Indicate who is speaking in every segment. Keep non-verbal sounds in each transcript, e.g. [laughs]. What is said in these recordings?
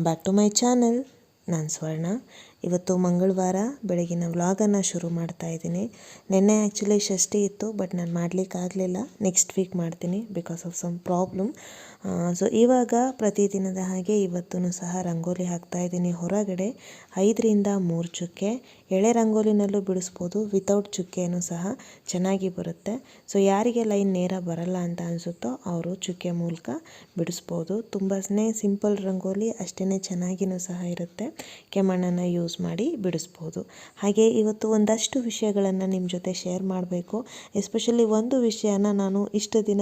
Speaker 1: Welcome back to my channel ನಾನು ಸ್ವರ್ಣ ಇವತ್ತು ಮಂಗಳವಾರ ಬೆಳಗಿನ ವ್ಲಾಗನ್ನು ಶುರು ಮಾಡ್ತಾ ಇದ್ದೀನಿ. ನಿನ್ನೆ ಆ್ಯಕ್ಚುಲಿ ಷಷ್ಠಿ ಇತ್ತು ಬಟ್ ನಾನು ಮಾಡಲಿಕ್ಕಾಗಲಿಲ್ಲ ನೆಕ್ಸ್ಟ್ ವೀಕ್ ಮಾಡ್ತೀನಿ because of some problem so ಇವಾಗ ಪ್ರತಿದಿನದ ಹಾಗೆ ಇವತ್ತೂ ಸಹ ರಂಗೋಲಿ ಹಾಕ್ತಾ ಇದ್ದೀನಿ. ಹೊರಗಡೆ ಐದರಿಂದ ಮೂರು ಚುಕ್ಕೆ, ಎಳೆ ರಂಗೋಲಿನಲ್ಲೂ ಬಿಡಿಸ್ಬೋದು ವಿತೌಟ್ ಚುಕ್ಕೆನೂ ಸಹ ಚೆನ್ನಾಗಿ ಬರುತ್ತೆ. ಸೊ ಯಾರಿಗೆ ಲೈನ್ ನೇರ ಬರಲ್ಲ ಅಂತ ಅನಿಸುತ್ತೋ ಅವರು ಚುಕ್ಕೆ ಮೂಲಕ ಬಿಡಿಸ್ಬೋದು. ತುಂಬಾ ಸಿಂಪಲ್ ರಂಗೋಲಿ ಅಷ್ಟೇ ಚೆನ್ನಾಗಿಯೂ ಸಹ ಇರುತ್ತೆ. ಕೆಮ್ಮಣ್ಣನ್ನು ಯೂಸ್ ಮಾಡಿ ಬಿಡಿಸ್ಬೋದು. ಹಾಗೆ ಇವತ್ತು ಒಂದಷ್ಟು ವಿಷಯಗಳನ್ನು ನಿಮ್ಮ ಜೊತೆ ಶೇರ್ ಮಾಡಬೇಕು. ಎಸ್ಪೆಷಲಿ ಒಂದು ವಿಷಯನ ನಾನು ಇಷ್ಟು ದಿನ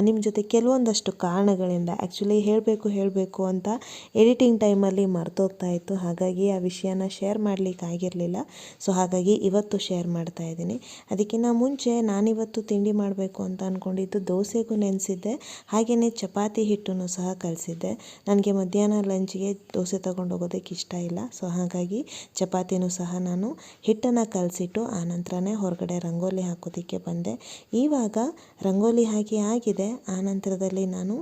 Speaker 1: ನಿಮ್ಮ ಜೊತೆ ಕೆಲವೊಂದಷ್ಟು ಕಾರಣಗಳಿಂದ ಆ್ಯಕ್ಚುಲಿ ಹೇಳಬೇಕು ಹೇಳಬೇಕು ಅಂತ ಎಡಿಟಿಂಗ್ ಟೈಮಲ್ಲಿ ಮರ್ತೋಗ್ತಾ ಇತ್ತು. ಹಾಗಾಗಿ ಆ ವಿಷಯನ ಶೇರ್ ಮಾಡಲಿಕ್ಕೆ ಆಗಿರಲಿಲ್ಲ. ಸೊ ಹಾಗಾಗಿ ಇವತ್ತು ಶೇರ್ ಮಾಡ್ತಾ ಇದ್ದೀನಿ. ಅದಕ್ಕಿಂತ ಮುಂಚೆ ನಾನಿವತ್ತು ತಿಂಡಿ ಮಾಡಬೇಕು ಅಂತ ಅಂದ್ಕೊಂಡಿದ್ದು ದೋಸೆಗೂ ನೆನೆಸಿದ್ದೆ. ಹಾಗೆಯೇ ಚಪಾತಿ ಹಿಟ್ಟನ್ನು ಸಹ ಕಲಿಸಿದ್ದೆ. ನನಗೆ ಮಧ್ಯಾಹ್ನ ಲಂಚ್ಗೆ ದೋಸೆ ತೊಗೊಂಡು ಹೋಗೋದಕ್ಕೆ ಇಷ್ಟ ಇಲ್ಲ. ಸೊ ಹಾಗಾಗಿ ಚಪಾತಿನೂ ಸಹ ನಾನು ಹಿಟ್ಟನ್ನು ಕಲಸಿಟ್ಟು ಆನಂತರನೇ ಹೊರಗಡೆ ರಂಗೋಲಿ ಹಾಕೋದಕ್ಕೆ ಬಂದೆ. ಇವಾಗ ರಂಗೋಲಿ ಹಾಕಿ ಆಗಿದೆ. ಆನಂತರದಲ್ಲಿ ನಾನು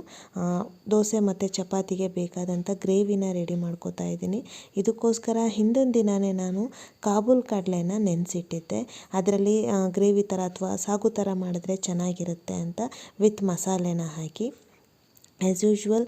Speaker 1: ದೋಸೆ ಮತ್ತು ಚಪಾತಿಗೆ ಬೇಕಾದಂಥ ಗ್ರೇವಿನ ರೆಡಿ ಮಾಡ್ಕೋತಾ ಇದ್ದೀನಿ. ಇದಕ್ಕೋಸ್ಕರ ಹಿಂದಿನ ದಿನವೇ ನಾನು ಕಾಬೂಲ್ ಕಡಲೆನ ನೆನೆಸಿಟ್ಟಿದ್ದೆ. ಅದರಲ್ಲಿ ಗ್ರೇವಿ ಥರ ಅಥವಾ ಸಾಗು ಥರ ಮಾಡಿದ್ರೆ ಚೆನ್ನಾಗಿರುತ್ತೆ ಅಂತ ವಿತ್ ಮಸಾಲೆನ ಹಾಕಿ. ಆ್ಯಸ್ ಯೂಶ್ವಲ್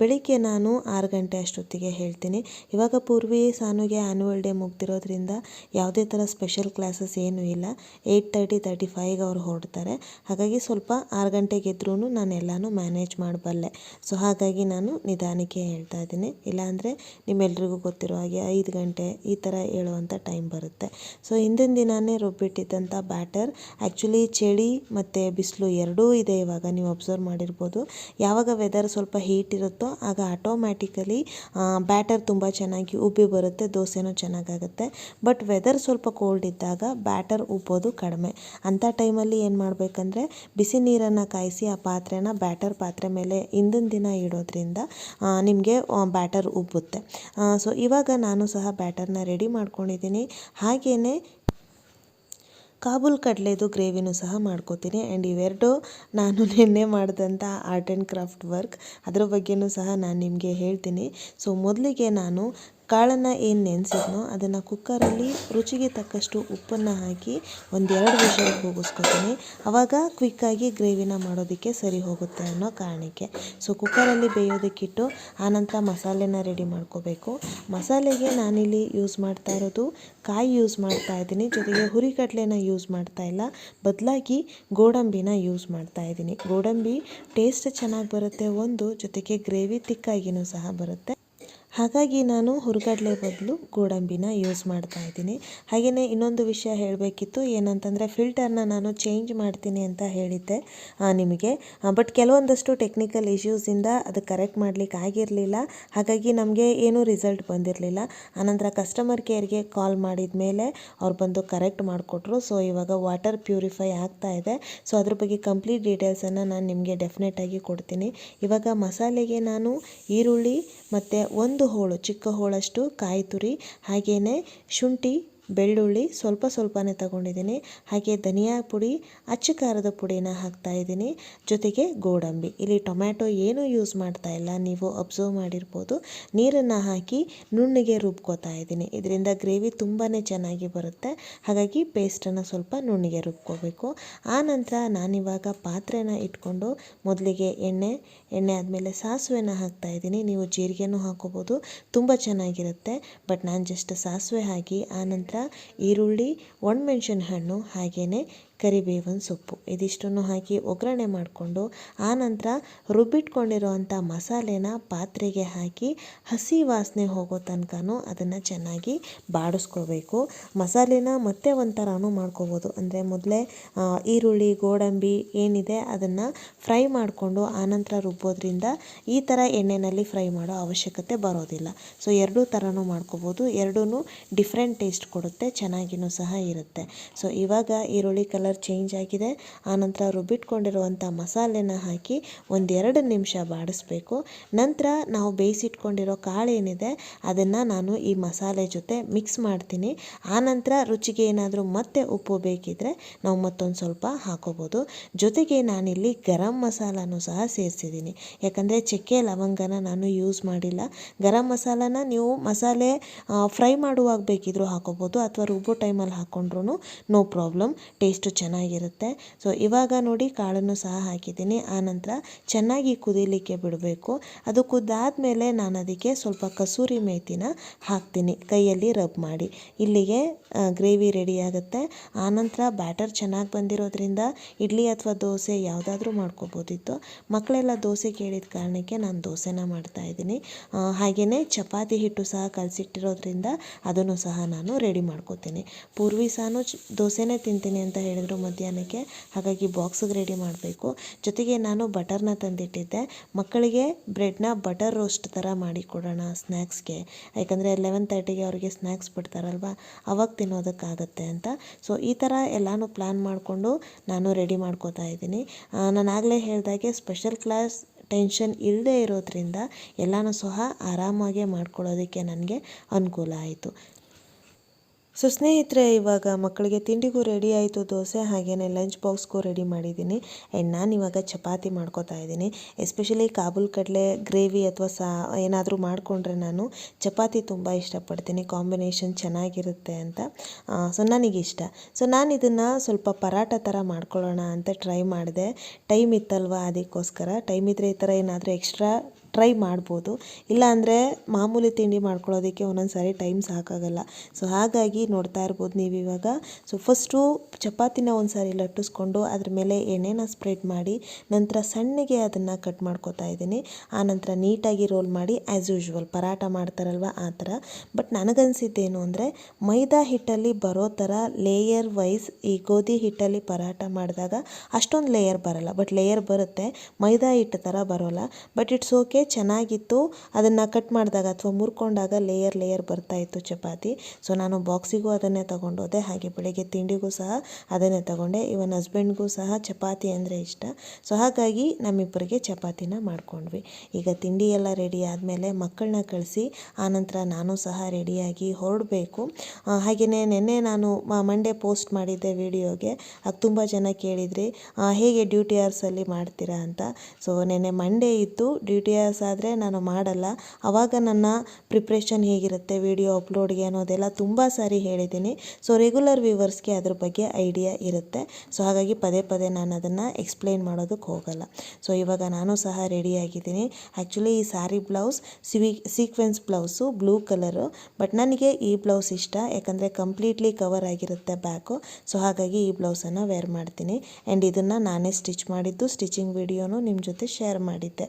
Speaker 1: ಬೆಳಿಗ್ಗೆ ನಾನು ಆರು ಗಂಟೆ ಅಷ್ಟೊತ್ತಿಗೆ ಹೇಳ್ತೀನಿ. ಇವಾಗ ಪೂರ್ವಿ ಸಾನುಗೆ ಆ್ಯನ್ಯುವಲ್ ಡೇ ಮುಗ್ದಿರೋದ್ರಿಂದ ಯಾವುದೇ ಥರ ಸ್ಪೆಷಲ್ ಕ್ಲಾಸಸ್ ಏನೂ ಇಲ್ಲ. ಏಯ್ಟ್ ತರ್ಟಿ ತರ್ಟಿ ಫೈವ್ಗೆ ಅವ್ರು ಹೊರಡ್ತಾರೆ. ಹಾಗಾಗಿ ಸ್ವಲ್ಪ ಆರು ಗಂಟೆಗೆ ಇದ್ರೂ ನಾನು ಎಲ್ಲನೂ ಮ್ಯಾನೇಜ್ ಮಾಡಬಲ್ಲೆ. ಸೊ ಹಾಗಾಗಿ ನಾನು ನಿಧಾನಕ್ಕೆ ಹೇಳ್ತಾ ಇದ್ದೀನಿ. ಇಲ್ಲಾಂದರೆ ನಿಮ್ಮೆಲ್ರಿಗೂ ಗೊತ್ತಿರೋ ಹಾಗೆ ಐದು ಗಂಟೆ ಈ ಥರ ಹೇಳುವಂಥ ಟೈಮ್ ಬರುತ್ತೆ. ಸೊ ಹಿಂದಿನ ದಿನವೇ ರುಬ್ಬಿಟ್ಟಿದ್ದಂಥ ಬ್ಯಾಟರ್ ಆ್ಯಕ್ಚುಲಿ ಚಳಿ ಮತ್ತು ಬಿಸಿಲು ಎರಡೂ ಇದೆ ಇವಾಗ. ನೀವು ಅಬ್ಸರ್ವ್ ಮಾಡಿರ್ಬೋದು. ಯಾವಾಗ ವೆದರ್ ಸ್ವಲ್ಪ ಹೀಟ್ ಇರುತ್ತೋ, ಆಗ ಆಟೋಮ್ಯಾಟಿಕಲಿ ಬ್ಯಾಟರ್ ತುಂಬ ಚೆನ್ನಾಗಿ ಉಬ್ಬಿ ಬರುತ್ತೆ, ದೋಸೆನೂ ಚೆನ್ನಾಗಾಗುತ್ತೆ. ಬಟ್ ವೆದರ್ ಸ್ವಲ್ಪ ಕೋಲ್ಡ್ ಇದ್ದಾಗ ಬ್ಯಾಟರ್ ಉಬ್ಬೋದು ಕಡಿಮೆ. ಅಂಥ ಟೈಮಲ್ಲಿ ಏನು ಮಾಡಬೇಕಂದ್ರೆ, ಬಿಸಿ ನೀರನ್ನು ಕಾಯಿಸಿ ಆ ಪಾತ್ರೆನ ಬ್ಯಾಟರ್ ಪಾತ್ರೆ ಮೇಲೆ ಹಿಂದಿನ ದಿನ ಇಡೋದ್ರಿಂದ ನಿಮಗೆ ಬ್ಯಾಟರ್ ಉಬ್ಬುತ್ತೆ. ಸೊ ಇವಾಗ ನಾನು ಸಹ ಬ್ಯಾಟರ್ನ ರೆಡಿ ಮಾಡ್ಕೊಂಡಿದ್ದೀನಿ. ಹಾಗೆಯೇ ಕಾಬೂಲ್ ಕಡಲೆದು ಗ್ರೇವಿನೂ ಸಹ ಮಾಡ್ಕೋತೀನಿ. ಆ್ಯಂಡ್ ಇವೆರಡೂ ನಾನು ನಿನ್ನೆ ಮಾಡಿದಂಥ ಆರ್ಟ್ ಆ್ಯಂಡ್ ಕ್ರಾಫ್ಟ್ ವರ್ಕ್ ಅದರ ಬಗ್ಗೆಯೂ ಸಹ ನಾನು ನಿಮಗೆ ಹೇಳ್ತೀನಿ. ಸೊ ಮೊದಲಿಗೆ ನಾನು ಕಾಳನ್ನು ಏನು ನೆನೆಸಿದ್ನೋ ಅದನ್ನು ಕುಕ್ಕರಲ್ಲಿ ರುಚಿಗೆ ತಕ್ಕಷ್ಟು ಉಪ್ಪನ್ನು ಹಾಕಿ ಒಂದೆರಡು ವಿಷಲ್ ಕೂಗಿಸ್ಕೊತೀನಿ. ಆವಾಗ ಕ್ವಿಕ್ಕಾಗಿ ಗ್ರೇವಿನ ಮಾಡೋದಕ್ಕೆ ಸರಿ ಹೋಗುತ್ತೆ ಅನ್ನೋ ಕಾರಣಕ್ಕೆ. ಸೊ ಕುಕ್ಕರಲ್ಲಿ ಬೇಯೋದಕ್ಕಿಟ್ಟು ಆನಂತರ ಮಸಾಲೆನ ರೆಡಿ ಮಾಡ್ಕೋಬೇಕು. ಮಸಾಲೆಗೆ ನಾನಿಲ್ಲಿ ಯೂಸ್ ಮಾಡ್ತಾ ಇರೋದು ಕಾಯಿ ಯೂಸ್ ಮಾಡ್ತಾ ಇದ್ದೀನಿ. ಜೊತೆಗೆ ಹುರಿಗಡಲೆನ ಯೂಸ್ ಮಾಡ್ತಾ ಇಲ್ಲ. ಬದಲಾಗಿ ಗೋಡಂಬಿನ ಯೂಸ್ ಮಾಡ್ತಾ ಇದ್ದೀನಿ. ಗೋಡಂಬಿ ಟೇಸ್ಟ್ ಚೆನ್ನಾಗಿ ಬರುತ್ತೆ. ಒಂದು ಜೊತೆಗೆ ಗ್ರೇವಿ ತಿಕ್ಕಾಗಿನೂ ಸಹ ಬರುತ್ತೆ. ಹಾಗಾಗಿ ನಾನು ಹುರುಗಡಲೆ ಬದಲು ಗೋಡಂಬಿನ ಯೂಸ್ ಮಾಡ್ತಾ ಇದ್ದೀನಿ. ಹಾಗೆಯೇ ಇನ್ನೊಂದು ವಿಷಯ ಹೇಳಬೇಕಿತ್ತು, ಏನಂತಂದರೆ ಫಿಲ್ಟರ್ನ ನಾನು ಚೇಂಜ್ ಮಾಡ್ತೀನಿ ಅಂತ ಹೇಳಿದ್ದೆ ನಿಮಗೆ. ಬಟ್ ಕೆಲವೊಂದಷ್ಟು ಟೆಕ್ನಿಕಲ್ ಇಶ್ಯೂಸಿಂದ ಅದು ಕರೆಕ್ಟ್ ಮಾಡಲಿಕ್ಕೆ ಆಗಿರಲಿಲ್ಲ. ಹಾಗಾಗಿ ನಮಗೆ ಏನೂ ರಿಸಲ್ಟ್ ಬಂದಿರಲಿಲ್ಲ. ಆನಂತರ ಕಸ್ಟಮರ್ ಕೇರ್ಗೆ ಕಾಲ್ ಮಾಡಿದ ಮೇಲೆ ಅವ್ರು ಬಂದು ಕರೆಕ್ಟ್ ಮಾಡಿಕೊಟ್ರು. ಸೊ ಇವಾಗ ವಾಟರ್ ಪ್ಯೂರಿಫೈ ಆಗ್ತಾ ಇದೆ. ಸೊ ಅದ್ರ ಬಗ್ಗೆ ಕಂಪ್ಲೀಟ್ ಡೀಟೇಲ್ಸನ್ನು ನಾನು ನಿಮಗೆ ಡೆಫಿನೆಟಾಗಿ ಕೊಡ್ತೀನಿ. ಇವಾಗ ಮಸಾಲೆಗೆ ನಾನು ಈರುಳ್ಳಿ ಮತ್ತು ಒಂದು ಹೋಳು ಚಿಕ್ಕ ಹೋಳಷ್ಟು ಕಾಯಿ ತುರಿ ಹಾಗೆಯೇ ಶುಂಠಿ ಬೆಳ್ಳುಳ್ಳಿ ಸ್ವಲ್ಪ ಸ್ವಲ್ಪನೇ ತಗೊಂಡಿದ್ದೀನಿ. ಹಾಗೆ ಧನಿಯಾ ಪುಡಿ, ಅಚ್ಚ ಖಾರದ ಪುಡಿನ ಹಾಕ್ತಾ ಇದ್ದೀನಿ. ಜೊತೆಗೆ ಗೋಡಂಬಿ. ಇಲ್ಲಿ ಟೊಮ್ಯಾಟೊ ಏನೂ ಯೂಸ್ ಮಾಡ್ತಾ ಇಲ್ಲ. ನೀವು ಅಬ್ಸರ್ವ್ ಮಾಡಿರ್ಬೋದು. ನೀರನ್ನು ಹಾಕಿ ನುಣ್ಣಿಗೆ ರುಬ್ಕೋತಾ ಇದ್ದೀನಿ. ಇದರಿಂದ ಗ್ರೇವಿ ತುಂಬಾ ಚೆನ್ನಾಗಿ ಬರುತ್ತೆ. ಹಾಗಾಗಿ ಪೇಸ್ಟನ್ನು ಸ್ವಲ್ಪ ನುಣ್ಣಿಗೆ ರುಬ್ಕೋಬೇಕು. ಆನಂತರ ನಾನಿವಾಗ ಪಾತ್ರೆನ ಇಟ್ಕೊಂಡು ಮೊದಲಿಗೆ ಎಣ್ಣೆ ಎಣ್ಣೆ ಆದಮೇಲೆ ಸಾಸಿವೆನ ಹಾಕ್ತಾ ಇದ್ದೀನಿ. ನೀವು ಜೀರಿಗೆನೂ ಹಾಕೋಬೋದು ತುಂಬ ಚೆನ್ನಾಗಿರುತ್ತೆ. ಬಟ್ ನಾನು ಜಸ್ಟ್ ಸಾಸಿವೆ ಹಾಕಿ ಆನಂತರ ಈರುಳ್ಳಿ ಒಣಮೆಣ್ಸಿನ ಹಣ್ಣು ಹಾಗೆಯೇ ಕರಿಬೇವಿನ ಸೊಪ್ಪು. ಇದಿಷ್ಟನ್ನು ಹಾಕಿ ಒಗ್ಗರಣೆ ಮಾಡಿಕೊಂಡು ಆನಂತರ ರುಬ್ಬಿಟ್ಕೊಂಡಿರುವಂಥ ಮಸಾಲೆನ ಪಾತ್ರೆಗೆ ಹಾಕಿ ಹಸಿ ವಾಸನೆ ಹೋಗೋ ತನಕನೂ ಅದನ್ನು ಚೆನ್ನಾಗಿ ಬಾಡಿಸ್ಕೋಬೇಕು ಮಸಾಲೆನ ಮತ್ತೆ ಒಂಥರನೂ ಮಾಡ್ಕೋಬೋದು. ಅಂದರೆ ಮೊದಲೇ ಈರುಳ್ಳಿ, ಗೋಡಂಬಿ ಏನಿದೆ ಅದನ್ನು ಫ್ರೈ ಮಾಡಿಕೊಂಡು ಆನಂತರ ರುಬ್ಬೋದ್ರಿಂದ ಈ ಥರ ಎಣ್ಣೆಯಲ್ಲಿ ಫ್ರೈ ಮಾಡೋ ಅವಶ್ಯಕತೆ ಬರೋದಿಲ್ಲ. ಸೊ, ಎರಡೂ ಥರನೂ ಮಾಡ್ಕೋಬೋದು. ಎರಡೂ ಡಿಫ್ರೆಂಟ್ ಟೇಸ್ಟ್ ಕೊಡುತ್ತೆ, ಚೆನ್ನಾಗಿನೂ ಸಹ ಇರುತ್ತೆ. ಸೊ, ಇವಾಗ ಈರುಳ್ಳಿ ಕಲರ್ ಕಲರ್ ಚೇಂಜ್ ಆಗಿದೆ. ಆನಂತರ ರುಬ್ಬಿಟ್ಕೊಂಡಿರುವಂಥ ಮಸಾಲೆನ ಹಾಕಿ ಒಂದೆರಡು ನಿಮಿಷ ಬಾಡಿಸ್ಬೇಕು. ನಂತರ ನಾವು ಬೇಯಿಸಿಟ್ಕೊಂಡಿರೋ ಕಾಳು ಏನಿದೆ, ಅದನ್ನು ನಾನು ಈ ಮಸಾಲೆ ಜೊತೆ ಮಿಕ್ಸ್ ಮಾಡ್ತೀನಿ. ಆನಂತರ ರುಚಿಗೆ ಏನಾದರೂ ಮತ್ತೆ ಉಪ್ಪು ಬೇಕಿದ್ದರೆ ನಾವು ಮತ್ತೊಂದು ಸ್ವಲ್ಪ ಹಾಕೋಬೋದು. ಜೊತೆಗೆ ನಾನಿಲ್ಲಿ ಗರಂ ಮಸಾಲನೂ ಸಹ ಸೇರಿಸಿದ್ದೀನಿ. ಯಾಕಂದರೆ ಚಕ್ಕೆ ಲವಂಗನ ನಾನು ಯೂಸ್ ಮಾಡಿಲ್ಲ. ಗರಂ ಮಸಾಲನ ನೀವು ಮಸಾಲೆ ಫ್ರೈ ಮಾಡುವಾಗ ಬೇಕಿದ್ರೂ ಹಾಕೋಬೋದು ಅಥವಾ ರುಬ್ಬೋ ಟೈಮಲ್ಲಿ ಹಾಕ್ಕೊಂಡ್ರೂ ನೋ ಪ್ರಾಬ್ಲಮ್. ಟೇಸ್ಟು ಚೆನ್ನಾಗಿರುತ್ತೆ. ಸೊ ಇವಾಗ ನೋಡಿ ಕಾಳನ್ನು ಸಹ ಹಾಕಿದ್ದೀನಿ. ಆನಂತರ ಚೆನ್ನಾಗಿ ಕುದೀಲಿಕ್ಕೆ ಬಿಡಬೇಕು. ಅದು ಕುದ್ದಾದಮೇಲೆ ನಾನು ಅದಕ್ಕೆ ಸ್ವಲ್ಪ ಕಸೂರಿ ಮೇಥಿನ ಹಾಕ್ತೀನಿ. ಕೈಯಲ್ಲಿ ರಬ್ ಮಾಡಿ. ಇಲ್ಲಿಗೆ ಗ್ರೇವಿ ರೆಡಿ ಆಗುತ್ತೆ. ಆನಂತರ ಬ್ಯಾಟರ್ ಚೆನ್ನಾಗಿ ಬಂದಿರೋದ್ರಿಂದ ಇಡ್ಲಿ ಅಥವಾ ದೋಸೆ ಯಾವುದಾದ್ರೂ ಮಾಡ್ಕೋಬೋದಿತ್ತು. ಮಕ್ಕಳೆಲ್ಲ ದೋಸೆ ಕೇಳಿದ ಕಾರಣಕ್ಕೆ ನಾನು ದೋಸೆನ ಮಾಡ್ತಾ ಇದ್ದೀನಿ. ಹಾಗೆಯೇ ಚಪಾತಿ ಹಿಟ್ಟು ಸಹ ಕಲಸಿಟ್ಟಿರೋದ್ರಿಂದ ಅದನ್ನು ಸಹ ನಾನು ರೆಡಿ ಮಾಡ್ಕೋತೀನಿ. ಪೂರ್ವಿ ಸಾನು ದೋಸೆನೇ ತಿಂತೀನಿ ಅಂತ ಹೇಳಿದ್ರು ಮಧ್ಯಾಹ್ನಕ್ಕೆ. ಹಾಗಾಗಿ ಬಾಕ್ಸಿಗೆ ರೆಡಿ ಮಾಡಬೇಕು. ಜೊತೆಗೆ ನಾನು ಬಟರ್ನ ತಂದಿಟ್ಟಿದ್ದೆ. ಮಕ್ಕಳಿಗೆ ಬ್ರೆಡ್ನ ಬಟರ್ ರೋಸ್ಟ್ ಥರ ಮಾಡಿ ಕೊಡೋಣ ಸ್ನ್ಯಾಕ್ಸ್ಗೆ ಯಾಕಂದರೆ ಲೆವೆನ್ ತರ್ಟಿಗೆ ಅವರಿಗೆ ಸ್ನ್ಯಾಕ್ಸ್ ಬಿಡ್ತಾರಲ್ವ? ಅವಾಗ ತಿನ್ನೋದಕ್ಕಾಗತ್ತೆ ಅಂತ. ಸೊ ಈ ಥರ ಎಲ್ಲನೂ ಪ್ಲ್ಯಾನ್ ಮಾಡಿಕೊಂಡು ನಾನು ರೆಡಿ ಮಾಡ್ಕೋತಾ ಇದ್ದೀನಿ. ನಾನು ಆಗಲೇ ಹೇಳಿದಾಗೆ ಸ್ಪೆಷಲ್ ಕ್ಲಾಸ್ ಟೆನ್ಷನ್ ಇಲ್ಲದೆ ಇರೋದ್ರಿಂದ ಎಲ್ಲನೂ ಸಹ ಆರಾಮಾಗೆ ಮಾಡ್ಕೊಳ್ಳೋದಕ್ಕೆ ನನಗೆ ಅನುಕೂಲ ಆಯಿತು. ಸೊ ಸ್ನೇಹಿತರೆ, ಇವಾಗ ಮಕ್ಕಳಿಗೆ ತಿಂಡಿಗೂ ರೆಡಿ ಆಯಿತು, ದೋಸೆ ಹಾಗೆಯೇ ಲಂಚ್ ಬಾಕ್ಸ್ಗೂ ರೆಡಿ ಮಾಡಿದ್ದೀನಿ. ಆ್ಯಂಡ್ ನಾನು ಇವಾಗ ಚಪಾತಿ ಮಾಡ್ಕೋತಾ ಇದ್ದೀನಿ. ಎಸ್ಪೆಷಲಿ ಕಾಬೂಲ್ ಕಡಲೆ ಗ್ರೇವಿ ಅಥವಾ ಸಾ, ಏನಾದರೂ ಮಾಡಿಕೊಂಡ್ರೆ ನಾನು ಚಪಾತಿ ತುಂಬ ಇಷ್ಟಪಡ್ತೀನಿ. ಕಾಂಬಿನೇಷನ್ ಚೆನ್ನಾಗಿರುತ್ತೆ ಅಂತ ಸೊ ನನಗಿಷ್ಟ. ಸೊ ನಾನು ಇದನ್ನು ಸ್ವಲ್ಪ ಪರಾಟ ಥರ ಮಾಡ್ಕೊಳ್ಳೋಣ ಅಂತ ಟ್ರೈ ಮಾಡಿದೆ. ಟೈಮ್ ಇತ್ತಲ್ವ ಅದಕ್ಕೋಸ್ಕರ. ಟೈಮ್ ಇದ್ದರೆ ಈ ಥರ ಏನಾದರೂ ಎಕ್ಸ್ಟ್ರಾ ಟ್ರೈ ಮಾಡ್ಬೋದು. ಇಲ್ಲಾಂದರೆ ಮಾಮೂಲಿ ತಿಂಡಿ ಮಾಡ್ಕೊಳ್ಳೋದಕ್ಕೆ ಒಂದೊಂದು ಸಾರಿ ಟೈಮ್ ಸಾಕಾಗಲ್ಲ. ಸೊ ಹಾಗಾಗಿ ನೋಡ್ತಾ ಇರ್ಬೋದು ನೀವು ಇವಾಗ. ಸೊ ಫಸ್ಟು ಚಪಾತಿನ ಒಂದು ಸಾರಿ ಲಟ್ಟಿಸ್ಕೊಂಡು ಅದ್ರ ಮೇಲೆ ಎಣ್ಣೆನ ಸ್ಪ್ರೆಡ್ ಮಾಡಿ ನಂತರ ಸಣ್ಣಗೆ ಅದನ್ನು ಕಟ್ ಮಾಡ್ಕೋತಾ ಇದ್ದೀನಿ. ಆನಂತರ ನೀಟಾಗಿ ರೋಲ್ ಮಾಡಿ ಆ್ಯಸ್ ಯೂಶ್ವಲ್ ಪರಾಟ ಮಾಡ್ತಾರಲ್ವ ಆ ಥರ. ಬಟ್ ನನಗನ್ಸಿದ್ದೇನು ಅಂದರೆ ಮೈದಾ ಹಿಟ್ಟಲ್ಲಿ ಬರೋ ಥರ ಲೇಯರ್ ವೈಸ್ ಈ ಗೋಧಿ ಹಿಟ್ಟಲ್ಲಿ ಪರಾಟ ಮಾಡಿದಾಗ ಅಷ್ಟೊಂದು ಲೇಯರ್ ಬರಲ್ಲ. ಬಟ್ ಲೇಯರ್ ಬರುತ್ತೆ. ಮೈದಾ ಹಿಟ್ಟು ಥರ ಬರೋಲ್ಲ. ಬಟ್ ಇಟ್ಸ್ ಓಕೆ ಚೆನ್ನಾಗಿತ್ತು. ಅದನ್ನು ಕಟ್ ಮಾಡಿದಾಗ ಅಥವಾ ಮುರ್ಕೊಂಡಾಗ ಲೇಯರ್ ಲೇಯರ್ ಬರ್ತಾಯಿತ್ತು ಚಪಾತಿ. ಸೊ, ನಾನು ಬಾಕ್ಸಿಗೂ ಅದನ್ನೇ ತೊಗೊಂಡೋದೆ. ಹಾಗೆ ಬೆಳಗ್ಗೆ ತಿಂಡಿಗೂ ಸಹ ಅದನ್ನೇ ತೊಗೊಂಡೆ. ಇವನ್ ಹಸ್ಬೆಂಡ್ಗೂ ಸಹ ಚಪಾತಿ ಅಂದರೆ ಇಷ್ಟ. ಸೊ, ಹಾಗಾಗಿ ನಮ್ಮಿಬ್ಬರಿಗೆ ಚಪಾತಿನ ಮಾಡ್ಕೊಂಡ್ವಿ. ಈಗ ತಿಂಡಿ ಎಲ್ಲ ರೆಡಿ ಆದಮೇಲೆ ಮಕ್ಕಳನ್ನ ಕಳಿಸಿ ಆನಂತರ ನಾನು ಸಹ ರೆಡಿಯಾಗಿ ಹೊರಡಬೇಕು. ಹಾಗೆಯೇ ನಿನ್ನೆ ನಾನು ಮಂಡೇ ಪೋಸ್ಟ್ ಮಾಡಿದ್ದೆ ವಿಡಿಯೋಗೆ. ಅದು ತುಂಬ ಜನ ಕೇಳಿದ್ರಿ ಹೇಗೆ ಡ್ಯೂಟಿ ಅವರ್ಸಲ್ಲಿ ಮಾಡ್ತೀರಾ ಅಂತ. ಸೊ, ನೆನ್ನೆ ಮಂಡೇ ಇತ್ತು. ಡ್ಯೂಟಿ ಆದರೆ ನಾನು ಮಾಡಲ್ಲ. ಆವಾಗ ನನ್ನ ಪ್ರಿಪ್ರೇಷನ್ ಹೇಗಿರುತ್ತೆ ವಿಡಿಯೋ ಅಪ್ಲೋಡ್ಗೆ ಅನ್ನೋದೆಲ್ಲ ತುಂಬ ಸಾರಿ ಹೇಳಿದ್ದೀನಿ. ಸೊ ರೆಗ್ಯುಲರ್ ವ್ಯೂವರ್ಸ್ಗೆ ಅದ್ರ ಬಗ್ಗೆ ಐಡಿಯಾ ಇರುತ್ತೆ. ಸೊ ಹಾಗಾಗಿ ಪದೇ ಪದೇ ನಾನು ಅದನ್ನು ಎಕ್ಸ್ಪ್ಲೈನ್ ಮಾಡೋದಕ್ಕೆ ಹೋಗಲ್ಲ. ಸೊ ಇವಾಗ ನಾನು ಸಹ ರೆಡಿಯಾಗಿದ್ದೀನಿ ಆ್ಯಕ್ಚುಲಿ ಈ sari blouse sequence blouse blue colour but ನನಗೆ ಈ ಬ್ಲೌಸ್ ಇಷ್ಟ. ಯಾಕಂದರೆ ಕಂಪ್ಲೀಟ್ಲಿ ಕವರ್ ಆಗಿರುತ್ತೆ ಬ್ಯಾಕು ಸೊ ಹಾಗಾಗಿ ಈ ಬ್ಲೌಸನ್ನು ವೇರ್ ಮಾಡ್ತೀನಿ. ಆ್ಯಂಡ್ ಇದನ್ನು ನಾನೇ ಸ್ಟಿಚ್ ಮಾಡಿದ್ದು ಸ್ಟಿಚಿಂಗ್ ವಿಡಿಯೋನು ನಿಮ್ಮ ಜೊತೆ ಶೇರ್ ಮಾಡಿದ್ದೆ.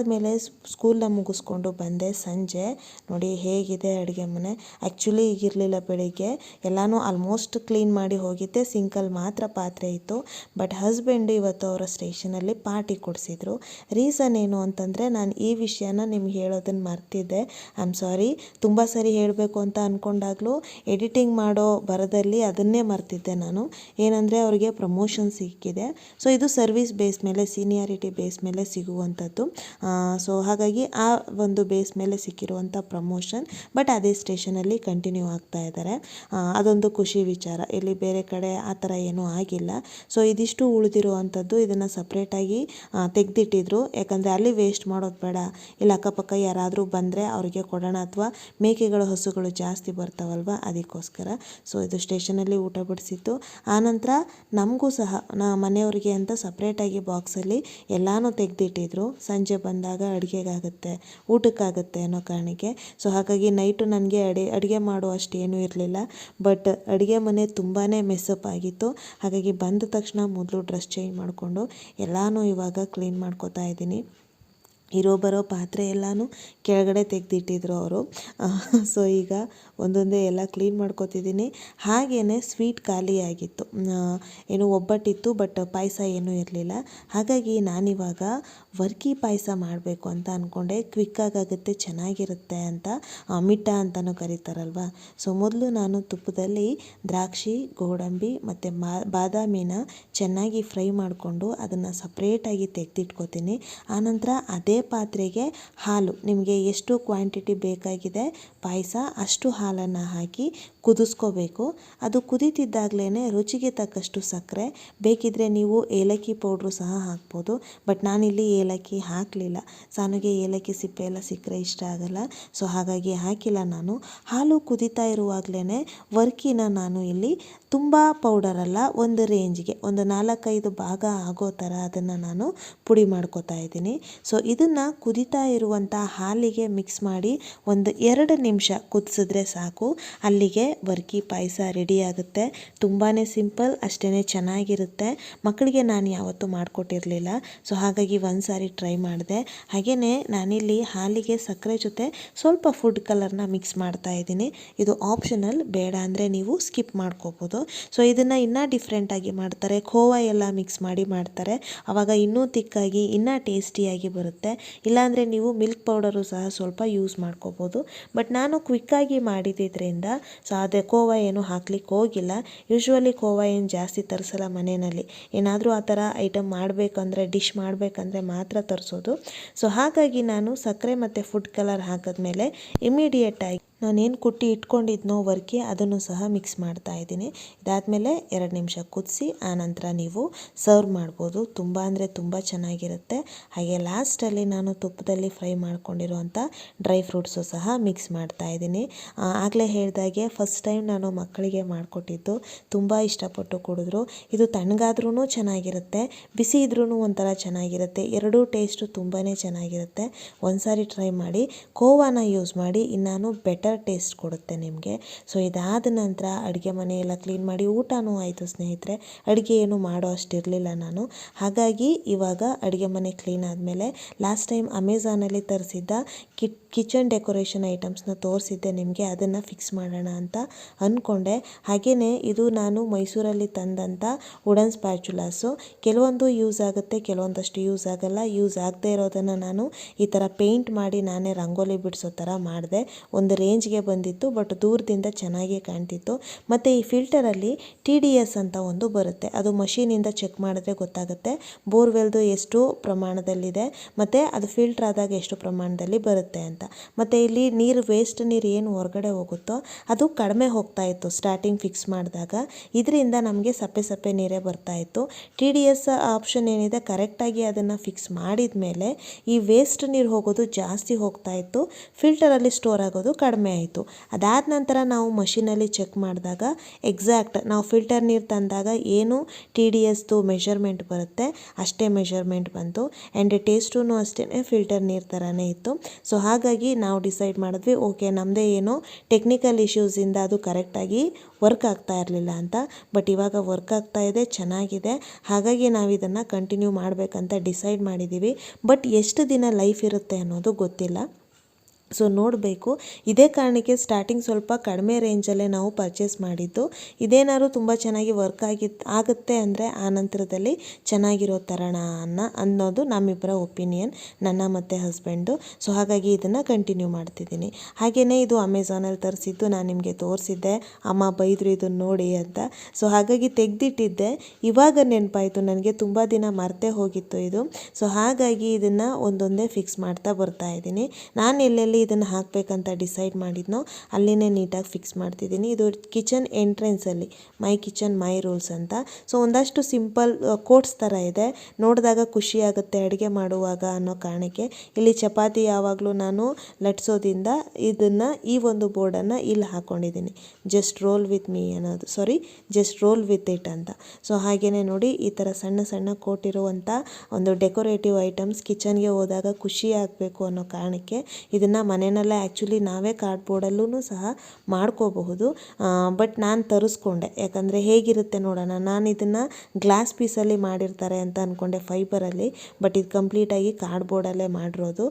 Speaker 1: ಇದಾದಮೇಲೆ ಸ್ಕೂಲ್ನ ಮುಗಿಸ್ಕೊಂಡು ಬಂದೆ ಸಂಜೆ. ನೋಡಿ ಹೇಗಿದೆ ಅಡುಗೆ ಮನೆ. ಆ್ಯಕ್ಚುಲಿ ಈಗಿರಲಿಲ್ಲ ಬೆಳಿಗ್ಗೆ. ಎಲ್ಲನೂ ಆಲ್ಮೋಸ್ಟ್ ಕ್ಲೀನ್ ಮಾಡಿ ಹೋಗಿದ್ದೆ. ಸಿಂಕಲ್ಲಿ ಮಾತ್ರ ಪಾತ್ರೆ ಇತ್ತು. ಬಟ್ ಹಸ್ಬೆಂಡ್ ಇವತ್ತು ಅವರ ಸ್ಟೇಷನಲ್ಲಿ ಪಾರ್ಟಿ ಕೊಡಿಸಿದ್ರು. ರೀಸನ್ ಏನು ಅಂತಂದರೆ ನಾನು ಈ ವಿಷಯನ ನಿಮ್ಗೆ ಹೇಳೋದನ್ನು ಮರ್ತಿದ್ದೆ. ಐ ಆಮ್ ಸಾರಿ ತುಂಬ ಸರಿ ಹೇಳಬೇಕು ಅಂತ ಅಂದ್ಕೊಂಡಾಗಲೂ ಎಡಿಟಿಂಗ್ ಮಾಡೋ ಬರದಲ್ಲಿ ಅದನ್ನೇ ಮರ್ತಿದ್ದೆ ನಾನು. ಏನಂದರೆ ಅವರಿಗೆ ಪ್ರಮೋಷನ್ ಸಿಕ್ಕಿದೆ. ಸೊ ಇದು ಸರ್ವಿಸ್ ಬೇಸ್ ಮೇಲೆ ಸೀನಿಯಾರಿಟಿ ಬೇಸ್ ಮೇಲೆ ಸಿಗುವಂಥದ್ದು. ಸೊ ಹಾಗಾಗಿ ಆ ಒಂದು ಬೇಸ್ ಮೇಲೆ ಸಿಕ್ಕಿರುವಂಥ ಪ್ರಮೋಷನ್ ಬಟ್ ಅದೇ ಸ್ಟೇಷನಲ್ಲಿ ಕಂಟಿನ್ಯೂ ಆಗ್ತಾ ಇದ್ದಾರೆ ಅದೊಂದು ಖುಷಿ ವಿಚಾರ. ಇಲ್ಲಿ ಬೇರೆ ಕಡೆ ಆ ಥರ ಏನೂ ಆಗಿಲ್ಲ. ಸೊ ಇದಿಷ್ಟು ಉಳಿದಿರುವಂಥದ್ದು ಇದನ್ನು ಸಪ್ರೇಟಾಗಿ ತೆಗೆದಿಟ್ಟಿದ್ರು. ಯಾಕಂದರೆ ಅಲ್ಲಿ ವೇಸ್ಟ್ ಮಾಡೋದು ಬೇಡ. ಇಲ್ಲಿ ಅಕ್ಕಪಕ್ಕ ಯಾರಾದರೂ ಬಂದರೆ ಅವರಿಗೆ ಕೊಡೋಣ ಅಥವಾ ಮೇಕೆಗಳು, ಹಸುಗಳು ಜಾಸ್ತಿ ಬರ್ತಾವಲ್ವ? ಅದಕ್ಕೋಸ್ಕರ. ಸೊ ಇದು ಸ್ಟೇಷನಲ್ಲಿ ಊಟ ಬಡಿಸಿತ್ತು. ಆನಂತರ ನಮಗೂ ಸಹ, ನಾ ಮನೆಯವರಿಗೆ ಅಂತ ಸಪ್ರೇಟಾಗಿ ಬಾಕ್ಸಲ್ಲಿ ಎಲ್ಲನೂ ತೆಗೆದಿಟ್ಟಿದ್ರು. ಸಂಜೆ ಬಂದಾಗ ಅಡುಗೆಗಾಗುತ್ತೆ, ಊಟಕ್ಕಾಗುತ್ತೆ ಅನ್ನೋ ಕಾರಣಕ್ಕೆ. ಸೊ ಹಾಗಾಗಿ ನೈಟು ನನಗೆ ಅಡಿ, ಅಡುಗೆ ಮಾಡೋ ಏನೂ ಇರಲಿಲ್ಲ. ಬಟ್ ಅಡುಗೆ ಮನೆ ತುಂಬಾ ಮೆಸ್ಸಪ್ ಆಗಿತ್ತು. ಹಾಗಾಗಿ ಬಂದ ತಕ್ಷಣ ಮೊದಲು ಡ್ರೆಸ್ ಚೇಂಜ್ ಮಾಡಿಕೊಂಡು ಎಲ್ಲನೂ ಇವಾಗ ಕ್ಲೀನ್ ಮಾಡ್ಕೋತಾ ಇದ್ದೀನಿ. ಇರೋ ಬರೋ ಪಾತ್ರೆ ಎಲ್ಲಾನು ಕೆಳಗಡೆ ತೆಗೆದಿಟ್ಟಿದ್ರು ಅವರು. ಸೊ [laughs] ಈಗ ಒಂದೊಂದೇ ಎಲ್ಲ ಕ್ಲೀನ್ ಮಾಡ್ಕೋತಿದ್ದೀನಿ. ಹಾಗೇ ಸ್ವೀಟ್ ಖಾಲಿಯಾಗಿತ್ತು ಏನು ಒಬ್ಬಟ್ಟಿತ್ತು ಬಟ್ ಪಾಯಸ ಏನೂ ಇರಲಿಲ್ಲ. ಹಾಗಾಗಿ ನಾನಿವಾಗ ವರ್ಕಿ ಪಾಯಸ ಮಾಡಬೇಕು ಅಂತ ಅಂದ್ಕೊಂಡೆ ಕ್ವಿಕ್ಕಾಗುತ್ತೆ ಚೆನ್ನಾಗಿರುತ್ತೆ ಅಂತ ಮಿಟ್ಟ ಅಂತಲೂ ಕರೀತಾರಲ್ವ? ಸೊ ಮೊದಲು ನಾನು ತುಪ್ಪದಲ್ಲಿ ದ್ರಾಕ್ಷಿ, ಗೋಡಂಬಿ ಮತ್ತು ಬಾದಾಮಿನ ಚೆನ್ನಾಗಿ ಫ್ರೈ ಮಾಡಿಕೊಂಡು ಅದನ್ನು ಸಪ್ರೇಟಾಗಿ ತೆಗೆದಿಟ್ಕೋತೀನಿ. ಆನಂತರ ಅದೇ ಪಾತ್ರೆಗೆ ಹಾಲು. ನಿಮಗೆ ಎಷ್ಟು ಕ್ವಾಂಟಿಟಿ ಬೇಕಾಗಿದೆ ಪಾಯಸ, ಅಷ್ಟು ಹಾಲನ್ನು ಹಾಕಿ ಕುದಿಸ್ಕೋಬೇಕು. ಅದು ಕುದೀತಿದ್ದಾಗಲೇ ರುಚಿಗೆ ತಕ್ಕಷ್ಟು ಸಕ್ಕರೆ. ಬೇಕಿದ್ರೆ ನೀವು ಏಲಕ್ಕಿ ಪೌಡ್ರು ಸಹ ಹಾಕ್ಬೋದು. ಬಟ್ ನಾನಿಲ್ಲಿ ಏಲಕ್ಕಿ ಹಾಕಲಿಲ್ಲ. ಸಾನುಗೆ ಏಲಕ್ಕಿ ಸಿಪ್ಪೆ ಎಲ್ಲ ಸಿಕ್ಕರೆ ಇಷ್ಟ ಆಗಲ್ಲ. ಸೊ ಹಾಗಾಗಿ ಹಾಕಿಲ್ಲ ನಾನು. ಹಾಲು ಕುದೀತಾ ಇರುವಾಗಲೇ ವರ್ಕಿನ ನಾನು ಇಲ್ಲಿ ತುಂಬ ಪೌಡರ್ ಅಲ್ಲ, ಒಂದು ರೇಂಜ್ಗೆ ಒಂದು ನಾಲ್ಕೈದು ಭಾಗ ಆಗೋ ಥರ ಅದನ್ನು ನಾನು ಪುಡಿ ಮಾಡ್ಕೋತಾ ಇದ್ದೀನಿ. ಸೊ ಇದನ್ನು ಕುದಿತಾ ಇರುವಂಥ ಹಾಲಿಗೆ ಮಿಕ್ಸ್ ಮಾಡಿ ಒಂದು ಎರಡು ನಿಮಿಷ ಕುದಿಸಿದ್ರೆ ಸಾಕು. ಅಲ್ಲಿಗೆ ವರ್ಕಿ ಪಾಯಸ ರೆಡಿ ಆಗುತ್ತೆ. ತುಂಬಾ ಸಿಂಪಲ್ ಅಷ್ಟೇ ಚೆನ್ನಾಗಿರುತ್ತೆ. ಮಕ್ಕಳಿಗೆ ನಾನು ಯಾವತ್ತೂ ಮಾಡಿಕೊಟ್ಟಿರಲಿಲ್ಲ. ಸೊ ಹಾಗಾಗಿ ಒಂದು ಸಾರಿ ಟ್ರೈ ಮಾಡಿದೆ. ಹಾಗೆಯೇ ನಾನಿಲ್ಲಿ ಹಾಲಿಗೆ ಸಕ್ಕರೆ ಜೊತೆ ಸ್ವಲ್ಪ ಫುಡ್ ಕಲರ್ನ ಮಿಕ್ಸ್ ಮಾಡ್ತಾ ಇದ್ದೀನಿ. ಇದು ಆಪ್ಷನಲ್ ಬೇಡ ಅಂದರೆ ನೀವು ಸ್ಕಿಪ್ ಮಾಡ್ಕೋಬೋದು. ಸೊ ಇದನ್ನು ಇನ್ನೂ ಡಿಫ್ರೆಂಟಾಗಿ ಮಾಡ್ತಾರೆ. ಖೋವಾ ಎಲ್ಲ ಮಿಕ್ಸ್ ಮಾಡಿ ಮಾಡ್ತಾರೆ. ಆವಾಗ ಇನ್ನೂ ತಿಕ್ಕಾಗಿ, ಇನ್ನೂ ಟೇಸ್ಟಿಯಾಗಿ ಬರುತ್ತೆ. ಇಲ್ಲಾಂದರೆ ನೀವು ಮಿಲ್ಕ್ ಪೌಡರು ಸಹ ಸ್ವಲ್ಪ ಯೂಸ್ ಮಾಡ್ಕೋಬೋದು. ಬಟ್ ನಾನು ಕ್ವಿಕ್ಕಾಗಿ ಮಾಡಿದ್ದಿದ್ದರಿಂದ ಸೊ ಅದೇ ಖೋವಾ ಏನು ಹಾಕ್ಲಿಕ್ಕೆ ಹೋಗಿಲ್ಲ. ಯೂಶ್ವಲಿ ಖೋವಾ ಏನು ಜಾಸ್ತಿ ತರಿಸಲ್ಲ ಮನೆಯಲ್ಲಿ. ಏನಾದರೂ ಆ ಥರ ಐಟಮ್ ಮಾಡಬೇಕಂದ್ರೆ ಡಿಶ್ ಮಾಡಬೇಕಂದ್ರೆ ಮಾತ್ರ ತರಿಸೋದು. ಸೊ ಹಾಗಾಗಿ ನಾನು ಸಕ್ಕರೆ ಮತ್ತು ಫುಡ್ ಕಲರ್ ಹಾಕಿದ್ಮೇಲೆ ಇಮಿಡಿಯೇಟಾಗಿ ನಾನೇನು ಕುಟ್ಟಿ ಇಟ್ಕೊಂಡಿದ್ನೋ ವರ್ಕಿ ಅದನ್ನು ಸಹ ಮಿಕ್ಸ್ ಮಾಡ್ತಾ ಇದ್ದೀನಿ. ಇದಾದಮೇಲೆ ಎರಡು ನಿಮಿಷ ಕುದಿಸಿ, ಆನಂತರ ನೀವು ಸರ್ವ್ ಮಾಡ್ಬೋದು. ತುಂಬ ಅಂದರೆ ತುಂಬ ಚೆನ್ನಾಗಿರುತ್ತೆ. ಹಾಗೆ ಲಾಸ್ಟಲ್ಲಿ ನಾನು ತುಪ್ಪದಲ್ಲಿ ಫ್ರೈ ಮಾಡ್ಕೊಂಡಿರುವಂಥ ಡ್ರೈ ಫ್ರೂಟ್ಸು ಸಹ ಮಿಕ್ಸ್ ಮಾಡ್ತಾ ಇದ್ದೀನಿ. ಆಗಲೇ ಹೇಳಿದಾಗೆ ಫಸ್ಟ್ ಟೈಮ್ ನಾನು ಮಕ್ಕಳಿಗೆ ಮಾಡಿಕೊಟ್ಟಿದ್ದು. ತುಂಬ ಇಷ್ಟಪಟ್ಟು ಕುಡಿದ್ರು. ಇದು ತಣ್ಣಗಾದ್ರೂ ಚೆನ್ನಾಗಿರುತ್ತೆ. ಬಿಸಿ ಇದ್ರೂ ಒಂಥರ ಚೆನ್ನಾಗಿರುತ್ತೆ. ಎರಡೂ ಟೇಸ್ಟು ತುಂಬಾ ಚೆನ್ನಾಗಿರುತ್ತೆ. ಒಂದು ಸಾರಿ ಟ್ರೈ ಮಾಡಿ, ಕೋವಾನ ಯೂಸ್ ಮಾಡಿ, ಇನ್ನಾನು ಬೆಟರ್ ಟೇಸ್ಟ್ ಕೊಡುತ್ತೆ ನಿಮಗೆ. ಸೊ, ಇದಾದ ನಂತರ ಅಡುಗೆ ಮನೆ ಎಲ್ಲ ಕ್ಲೀನ್ ಮಾಡಿ ಊಟನೂ ಆಯಿತು ಸ್ನೇಹಿತರೆ. ಅಡುಗೆ ಏನು ಮಾಡೋ ಅಷ್ಟಿರಲಿಲ್ಲ ನಾನು. ಹಾಗಾಗಿ ಇವಾಗ ಅಡುಗೆ ಮನೆ ಕ್ಲೀನ್ ಆದಮೇಲೆ ಲಾಸ್ಟ್ ಟೈಮ್ ಅಮೆಝಾನಲ್ಲಿ ತರಿಸಿದ್ದ ಕಿಟ್ ಕಿಚನ್ ಡೆಕೋರೇಷನ್ ಐಟಮ್ಸ್ನ ತೋರಿಸಿದ್ದೆ ನಿಮಗೆ, ಅದನ್ನು ಫಿಕ್ಸ್ ಮಾಡೋಣ ಅಂತ ಅಂದ್ಕೊಂಡೆ ಹಾಗೆಯೇ ಇದು ನಾನು ಮೈಸೂರಲ್ಲಿ ತಂದಂಥ ವುಡನ್ ಸ್ಪ್ಯಾಚುಲಾಸು ಕೆಲವೊಂದು ಯೂಸ್ ಆಗುತ್ತೆ, ಕೆಲವೊಂದಷ್ಟು ಯೂಸ್ ಆಗಲ್ಲ. ಯೂಸ್ ಆಗದೆ ಇರೋದನ್ನು ನಾನು ಈ ಥರ ಪೇಂಟ್ ಮಾಡಿ ನಾನೇ ರಂಗೋಲಿ ಬಿಡಿಸೋ ಥರ ಮಾಡಿದೆ. ಒಂದು ರೇಂಜ್ಗೆ ಬಂದಿತ್ತು ಬಟ್ ದೂರದಿಂದ ಚೆನ್ನಾಗೇ ಕಾಣ್ತಿತ್ತು. ಮತ್ತು ಈ ಫಿಲ್ಟರಲ್ಲಿ ಟಿ ಡಿ ಎಸ್ ಅಂತ ಒಂದು ಬರುತ್ತೆ. ಅದು ಮಷೀನಿಂದ ಚೆಕ್ ಮಾಡಿದ್ರೆ ಗೊತ್ತಾಗುತ್ತೆ. ಬೋರ್ವೆಲ್ದು ಎಷ್ಟು ಪ್ರಮಾಣದಲ್ಲಿದೆ. ಮತ್ತು ಅದು ಫಿಲ್ಟರ್ ಆದಾಗ ಎಷ್ಟು ಪ್ರಮಾಣದಲ್ಲಿ ಬರುತ್ತೆ ಅಂತ. ಮತ್ತು ಇಲ್ಲಿ ನೀರು ವೇಸ್ಟ್ ನೀರು ಏನು ಹೊರಗಡೆ ಹೋಗುತ್ತೋ ಅದು ಕಡಿಮೆ ಹೋಗ್ತಾ ಇತ್ತು ಸ್ಟಾರ್ಟಿಂಗ್ ಫಿಕ್ಸ್ ಮಾಡಿದಾಗ. ಇದರಿಂದ ನಮಗೆ ಸಪ್ಪೆ ಸಪ್ಪೆ ನೀರೇ ಬರ್ತಾ ಇತ್ತು. ಟಿ ಡಿ ಎಸ್ ಆಪ್ಷನ್ ಏನಿದೆ ಕರೆಕ್ಟಾಗಿ ಅದನ್ನು ಫಿಕ್ಸ್ ಮಾಡಿದ ಮೇಲೆ ಈ ವೇಸ್ಟ್ ನೀರು ಹೋಗೋದು ಜಾಸ್ತಿ ಹೋಗ್ತಾ ಇತ್ತು. ಫಿಲ್ಟರಲ್ಲಿ ಸ್ಟೋರ್ ಆಗೋದು ಕಡಿಮೆ ಆಯಿತು. ಅದಾದ ನಂತರ ನಾವು ಮಷಿನಲ್ಲಿ ಚೆಕ್ ಮಾಡಿದಾಗ ಎಕ್ಸಾಕ್ಟ್ ನಾವು ಫಿಲ್ಟರ್ ನೀರು ತಂದಾಗ ಏನು ಟಿ ಡಿ ಎಸ್ದು ಮೆಷರ್ಮೆಂಟ್ ಬರುತ್ತೆ, ಅಷ್ಟೇ ಮೆಷರ್ಮೆಂಟ್ ಬಂತು. ಆ್ಯಂಡ್ ಟೇಸ್ಟೂ ಅಷ್ಟೇ ಫಿಲ್ಟರ್ ನೀರು ಥರನೇ ಇತ್ತು. ಸೊ ಹಾಗಾಗಿ ನಾವು ಡಿಸೈಡ್ ಮಾಡಿದ್ವಿ ಓಕೆ ನಮ್ಮದೇ ಏನೋ ಟೆಕ್ನಿಕಲ್ ಇಶ್ಯೂಸಿಂದ ಅದು ಕರೆಕ್ಟಾಗಿ ವರ್ಕ್ ಆಗ್ತಾ ಇರಲಿಲ್ಲ ಅಂತ. ಬಟ್ ಇವಾಗ ವರ್ಕ್ ಆಗ್ತಾ ಇದೆ, ಚೆನ್ನಾಗಿದೆ. ಹಾಗಾಗಿ ನಾವು ಇದನ್ನು ಕಂಟಿನ್ಯೂ ಮಾಡಬೇಕಂತ ಡಿಸೈಡ್ ಮಾಡಿದ್ದೀವಿ ಬಟ್ ಎಷ್ಟು ದಿನ ಲೈಫ್ ಇರುತ್ತೆ ಅನ್ನೋದು ಗೊತ್ತಿಲ್ಲ. ಸೊ ನೋಡಬೇಕು. ಇದೇ ಕಾರಣಕ್ಕೆ ಸ್ಟಾರ್ಟಿಂಗ್ ಸ್ವಲ್ಪ ಕಡಿಮೆ ರೇಂಜಲ್ಲೇ ನಾವು ಪರ್ಚೇಸ್ ಮಾಡಿದ್ದು. ಇದೇನಾದ್ರು ತುಂಬ ಚೆನ್ನಾಗಿ ವರ್ಕ್ ಆಗಿ ಆಗುತ್ತೆ ಅಂದರೆ ಆ ನಂತರದಲ್ಲಿ ಚೆನ್ನಾಗಿರೋ ತರೋಣ ಅನ್ನೋ ಅನ್ನೋದು ನಮ್ಮಿಬ್ಬರ ಒಪಿನಿಯನ್ ನನ್ನ ಮತ್ತು ಹಸ್ಬೆಂಡು ಸೊ ಹಾಗಾಗಿ ಇದನ್ನು ಕಂಟಿನ್ಯೂ ಮಾಡ್ತಿದ್ದೀನಿ. ಹಾಗೆಯೇ ಇದು ಅಮೆಝಾನಲ್ಲಿ ತರಿಸಿದ್ದು ನಾನು ನಿಮಗೆ ತೋರಿಸಿದ್ದೆ. ಅಮ್ಮ ಬೈದರು ಇದನ್ನು ನೋಡಿ ಅಂತ. ಸೊ ಹಾಗಾಗಿ ತೆಗೆದಿಟ್ಟಿದ್ದೆ. ಇವಾಗ ನೆನಪಾಯಿತು, ನನಗೆ ತುಂಬ ದಿನ ಮರ್ತೇ ಹೋಗಿತ್ತು ಇದು. ಸೊ ಹಾಗಾಗಿ ಇದನ್ನು ಒಂದೊಂದೇ ಫಿಕ್ಸ್ ಮಾಡ್ತಾ ಬರ್ತಾ ಇದ್ದೀನಿ. ನಾನು ಎಲ್ಲೆಲ್ಲಿ ಇದನ್ನು ಹಾಕಬೇಕಂತ ಡಿಸೈಡ್ ಮಾಡಿದ್ನೋ, ಅಲ್ಲಿನೇ ನೀಟಾಗಿ ಫಿಕ್ಸ್ ಮಾಡ್ತಿದ್ದೀನಿ. ಇದು ಕಿಚನ್ ಎಂಟ್ರೆನ್ಸಲ್ಲಿ ಮೈ ಕಿಚನ್ ಮೈ ರೂಲ್ಸ್ ಅಂತ. ಸೊ ಒಂದಷ್ಟು ಸಿಂಪಲ್ ಕೋಟ್ಸ್ ಥರ ಇದೆ. ನೋಡಿದಾಗ ಖುಷಿ ಆಗುತ್ತೆ ಅಡುಗೆ ಮಾಡುವಾಗ ಅನ್ನೋ ಕಾರಣಕ್ಕೆ. ಇಲ್ಲಿ ಚಪಾತಿ ಯಾವಾಗಲೂ ನಾನು ಲಟ್ಸೋದ್ರಿಂದ ಇದನ್ನು ಈ ಒಂದು ಬೋರ್ಡನ್ನು ಇಲ್ಲಿ ಹಾಕ್ಕೊಂಡಿದ್ದೀನಿ ಜಸ್ಟ್ ರೋಲ್ ವಿತ್ ಮೀ ಅನ್ನೋದು sorry just roll with it ಅಂತ. ಸೊ ಹಾಗೆಯೇ ನೋಡಿ ಈ ಥರ ಸಣ್ಣ ಸಣ್ಣ ಕೋಟಿರುವಂಥ ಒಂದು ಡೆಕೋರೇಟಿವ್ ಐಟಮ್ಸ್ ಕಿಚನ್ಗೆ ಹೋದಾಗ ಖುಷಿ ಆಗಬೇಕು ಅನ್ನೋ ಕಾರಣಕ್ಕೆ ಇದನ್ನು ಮನೆಯಲ್ಲೇ ಆ್ಯಕ್ಚುಲಿ ನಾವೇ ಕಾರ್ಡ್ಬೋರ್ಡಲ್ಲೂ ಸಹ ಮಾಡ್ಕೋಬಹುದು. ಬಟ್ ನಾನು ತರಿಸ್ಕೊಂಡೆ. ಯಾಕಂದರೆ ಹೇಗಿರುತ್ತೆ ನೋಡೋಣ, ನಾನು ಇದನ್ನು ಗ್ಲಾಸ್ ಪೀಸಲ್ಲಿ ಮಾಡಿರ್ತಾರೆ ಅಂತ ಅಂದ್ಕೊಂಡೆ ಫೈಬರಲ್ಲಿ ಬಟ್ ಇದು ಕಂಪ್ಲೀಟಾಗಿ ಕಾರ್ಡ್ಬೋರ್ಡಲ್ಲೇ ಮಾಡಿರೋದು.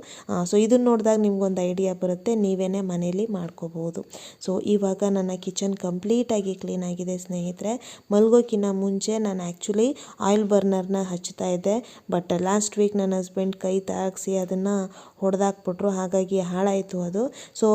Speaker 1: ಸೊ ಇದನ್ನು ನೋಡಿದಾಗ ನಿಮ್ಗೊಂದು ಐಡಿಯಾ ಬರುತ್ತೆ ನೀವೇ ಮನೇಲಿ ಮಾಡ್ಕೋಬಹುದು. ಸೊ ಇವಾಗ ನನ್ನ ಕಿಚನ್ ಕಂಪ್ಲೀಟಾಗಿ ಕ್ಲೀನ್ ಆಗಿದೆ ಸ್ನೇಹಿತರೆ. ಮಲ್ಗೋಕ್ಕಿಂತ ಮುಂಚೆ ನಾನು ಆ್ಯಕ್ಚುಲಿ ಆಯಿಲ್ ಬರ್ನರ್ನ ಹಚ್ತಾ ಇದ್ದೆ ಬಟ್ ಲಾಸ್ಟ್ ವೀಕ್ ನನ್ನ ಹಸ್ಬೆಂಡ್ ಕೈ ತಾಗಿಸಿ ಅದನ್ನು ಹೊಡೆದಾಕ್ಬಿಟ್ರು. ಹಾಗಾಗಿ ಹಾಳಾಯಿತು ಅದು. ಸೊ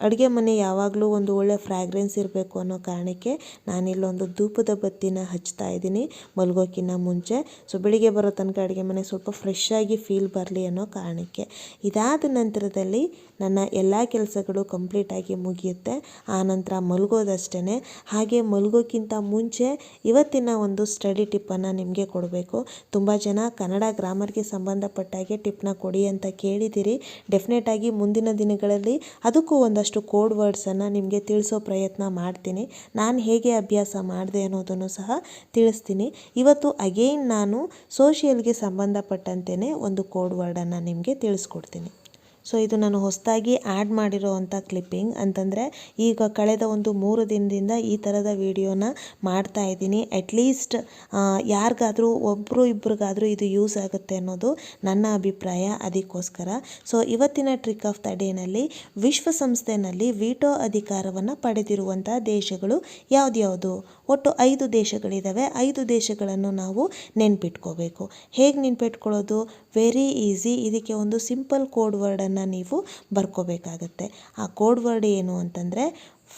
Speaker 1: ಅಡುಗೆ ಮನೆ ಯಾವಾಗಲೂ ಒಂದು ಒಳ್ಳೆ ಫ್ರ್ಯಾಗ್ರೆನ್ಸ್ ಇರಬೇಕು ಅನ್ನೋ ಕಾರಣಕ್ಕೆ ನಾನಿಲ್ಲೊಂದು ಧೂಪದ ಬತ್ತಿನ ಹಚ್ತಾ ಇದ್ದೀನಿ ಮಲಗೋಕ್ಕಿಂತ ಮುಂಚೆ. ಸೊ ಬೆಳಿಗ್ಗೆ ಬರೋ ತನಕ ಅಡುಗೆ ಮನೆ ಸ್ವಲ್ಪ ಫ್ರೆಶ್ ಆಗಿ ಫೀಲ್ ಬರಲಿ ಅನ್ನೋ ಕಾರಣಕ್ಕೆ. ಇದಾದ ನಂತರದಲ್ಲಿ ನನ್ನ ಎಲ್ಲ ಕೆಲಸಗಳು ಕಂಪ್ಲೀಟಾಗಿ ಮುಗಿಯುತ್ತೆ. ಆನಂತರ ಮಲಗೋದಷ್ಟೇ ಹಾಗೆ ಮಲಗೋಕ್ಕಿಂತ ಮುಂಚೆ ಇವತ್ತಿನ ಒಂದು ಸ್ಟಡಿ ಟಿಪ್ಪನ್ನು ನಿಮಗೆ ಕೊಡಬೇಕು. ತುಂಬ ಜನ ಕನ್ನಡ ಗ್ರಾಮರ್ಗೆ ಸಂಬಂಧಪಟ್ಟಾಗೆ ಟಿಪ್ನ ಕೊಡಿ ಅಂತ ಕೇಳಿದ್ದೀರಿ ಡೆಫಿನೆಟಾಗಿ ಮುಂದಿನ ದಿನಗಳಲ್ಲಿ ಅದಕ್ಕೂ ಒಂದಷ್ಟು ಕೋಡ್ ವರ್ಡ್ಸನ್ನು ನಿಮಗೆ ತಿಳಿಸೋ ಪ್ರಯತ್ನ ಮಾಡ್ತೀನಿ. ನಾನು ಹೇಗೆ ಅಭ್ಯಾಸ ಮಾಡಿದೆ ಅನ್ನೋದನ್ನು ಸಹ ತಿಳಿಸ್ತೀನಿ. ಇವತ್ತು ಅಗೈನ್ ನಾನು ಸೋಷಿಯಲ್ಗೆ ಸಂಬಂಧಪಟ್ಟಂತೆಯೇ ಒಂದು ಕೋಡ್ ವರ್ಡನ್ನು ನಿಮಗೆ ತಿಳಿಸ್ಕೊಡ್ತೀನಿ. ಸೊ ಇದು ನಾನು ಹೊಸದಾಗಿ ಆ್ಯಡ್ ಮಾಡಿರೋ ಅಂಥ ಕ್ಲಿಪ್ಪಿಂಗ್ ಅಂತಂದರೆ ಈಗ ಕಳೆದ ಒಂದು ಮೂರು ದಿನದಿಂದ ಈ ಥರದ ವಿಡಿಯೋನ ಮಾಡ್ತಾ ಇದ್ದೀನಿ. ಅಟ್ಲೀಸ್ಟ್ ಯಾರಿಗಾದರೂ ಒಬ್ಬರು ಇಬ್ರಿಗಾದರೂ ಇದು ಯೂಸ್ ಆಗುತ್ತೆ ಅನ್ನೋದು ನನ್ನ ಅಭಿಪ್ರಾಯ. ಅದಕ್ಕೋಸ್ಕರ. ಸೊ ಇವತ್ತಿನ ಟ್ರಿಕ್ ಆಫ್ ದ ಡೇನಲ್ಲಿ ವಿಶ್ವಸಂಸ್ಥೆನಲ್ಲಿ ವಿಟೋ ಅಧಿಕಾರವನ್ನು ಪಡೆದಿರುವಂಥ ದೇಶಗಳು ಯಾವ್ದ್ಯಾವುದು? ಒಟ್ಟು ಐದು ದೇಶಗಳಿದ್ದಾವೆ ಐದು ದೇಶಗಳನ್ನು ನಾವು ನೆನ್ಪಿಟ್ಕೋಬೇಕು. ಹೇಗೆ ನೆನ್ಪಿಟ್ಕೊಳ್ಳೋದು? ವೆರಿ ಈಸಿ ಇದಕ್ಕೆ ಒಂದು ಸಿಂಪಲ್ ಕೋಡ್ ವರ್ಡನ್ನು ನೀವು ಬರ್ಕೋಬೇಕಾಗತ್ತೆ. ಆ ಕೋಡ್ ವರ್ಡ್ ಏನು ಅಂತಂದರೆ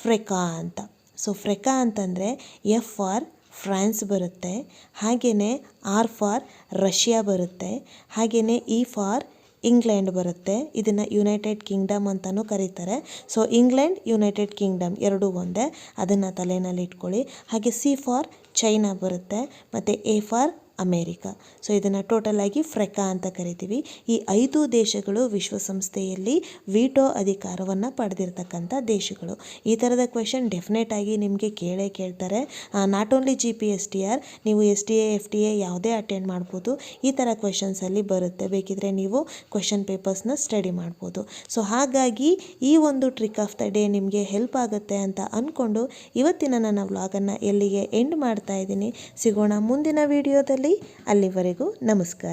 Speaker 1: ಫ್ರೆಕಾ ಅಂತ. ಸೊ ಫ್ರೆಕಾ ಅಂತಂದರೆ ಎಫ್ ಫಾರ್ ಫ್ರಾನ್ಸ್ ಬರುತ್ತೆ ಹಾಗೆಯೇ ಆರ್ ಫಾರ್ ರಷ್ಯಾ ಬರುತ್ತೆ ಹಾಗೆಯೇ ಇ ಫಾರ್ ಇಂಗ್ಲೆಂಡ್ ಬರುತ್ತೆ. ಇದನ್ನು ಯುನೈಟೆಡ್ ಕಿಂಗ್ಡಮ್ ಅಂತಲೂ ಕರೀತಾರೆ. ಸೊ ಇಂಗ್ಲೆಂಡ್, ಯುನೈಟೆಡ್ ಕಿಂಗ್ಡಮ್ ಎರಡೂ ಒಂದೇ. ಅದನ್ನು ತಲೆಯಲ್ಲಿ ಇಟ್ಕೊಳ್ಳಿ. ಹಾಗೆ ಸಿ ಫಾರ್ ಚೈನಾ ಬರುತ್ತೆ, ಮತ್ತು ಎ ಫಾರ್ ಅಮೇರಿಕಾ. ಸೊ ಇದನ್ನು ಆಗಿ ಫ್ರೆಕಾ ಅಂತ ಕರಿತೀವಿ. ಈ ಐದು ದೇಶಗಳು ವಿಶ್ವಸಂಸ್ಥೆಯಲ್ಲಿ ವಿಟೋ ಅಧಿಕಾರವನ್ನು ಪಡೆದಿರ್ತಕ್ಕಂಥ ದೇಶಗಳು. ಈ ಥರದ ಕ್ವೆಶನ್ ಡೆಫಿನೆಟ್ ಆಗಿ ನಿಮಗೆ ಕೇಳೇ ಕೇಳ್ತಾರೆ. Not only G P S T R ನೀವು S T A F T A ಯಾವುದೇ ಅಟೆಂಡ್ ಮಾಡ್ಬೋದು. ಈ ಥರ ಕ್ವೆಶನ್ಸಲ್ಲಿ ಬರುತ್ತೆ. ಬೇಕಿದ್ರೆ ನೀವು ಕ್ವೆಶನ್ ಪೇಪರ್ಸ್ನ ಸ್ಟಡಿ ಮಾಡ್ಬೋದು. ಸೊ ಹಾಗಾಗಿ ಈ ಒಂದು ಟ್ರಿಕ್ ಆಫ್ ದ ಡೇ ನಿಮಗೆ ಹೆಲ್ಪ್ ಆಗುತ್ತೆ ಅಂತ ಅಂದ್ಕೊಂಡು ಇವತ್ತಿನ ನನ್ನ ವ್ಲಾಗನ್ನು ಎಲ್ಲಿಗೆ ಎಂಡ್ ಮಾಡ್ತಾ ಇದ್ದೀನಿ. ಸಿಗೋಣ ಮುಂದಿನ ವಿಡಿಯೋದಲ್ಲಿ ಅಲ್ಲಿವರೆಗೂ ನಮಸ್ಕಾರ.